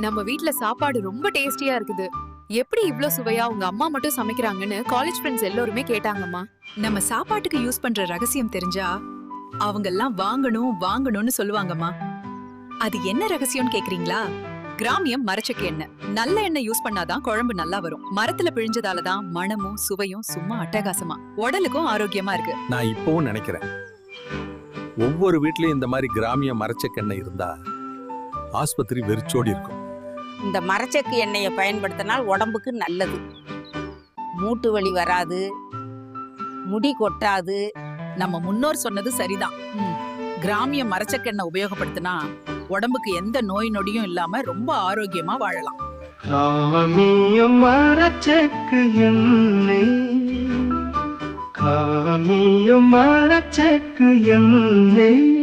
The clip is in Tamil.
நம்ம வீட்ல சாப்பாடு ரொம்ப டேஸ்டியா இருக்குது. எப்படி இவ்ளோ சுவையா உங்க அம்மா மட்டும் சமைக்கிறாங்கன்னு காலேஜ் ஃப்ரெண்ட்ஸ் எல்லாருமே கேட்டாங்கம்மா. நம்ம சாப்பாட்டுக்கு யூஸ் பண்ற ரகசியம் தெரிஞ்சா அவங்க எல்லாம் வாங்கணும் வாங்கணும்னு சொல்லுவாங்கம்மா. அது என்ன ரகசியம்னு கேக்குறீங்களா? கிராமியம் மரச்செக்கு எண்ணெய். நல்ல எண்ணெய் யூஸ் பண்ணாதான் குழம்பு நல்லா வரும். மரத்துல பிழிஞ்சதால தான் மணமும் சுவையும் சும்மா அட்டகாசமா. உடலுக்கும் ஆரோக்கியமா இருக்கு. நான் இப்பவும் நினைக்கிறேன். ஒவ்வொரு வீட்லயும் இந்த மாதிரி கிராமிய மரச்செக்கெண்ணெய் இருந்தா ஆஸ்பத்திரி வெறிச்சோடி இருக்கும். இந்த மரச்செக்கு எண்ணெயை பயன்படுத்தினால் உடம்புக்கு நல்லது. மூட்டு வலி வராது. முடி கொட்டாது. நம்ம முன்னோர் சொன்னது சரிதான். கிராமிய மரச்சக்கெண்ணெய் உபயோகப்படுத்தினா உடம்புக்கு எந்த நோய் நொடியும் இல்லாம ரொம்ப ஆரோக்கியமா வாழலாம். காமியம் மரச்செக்கு எண்ணெய். காமியம் எண்ணெய்.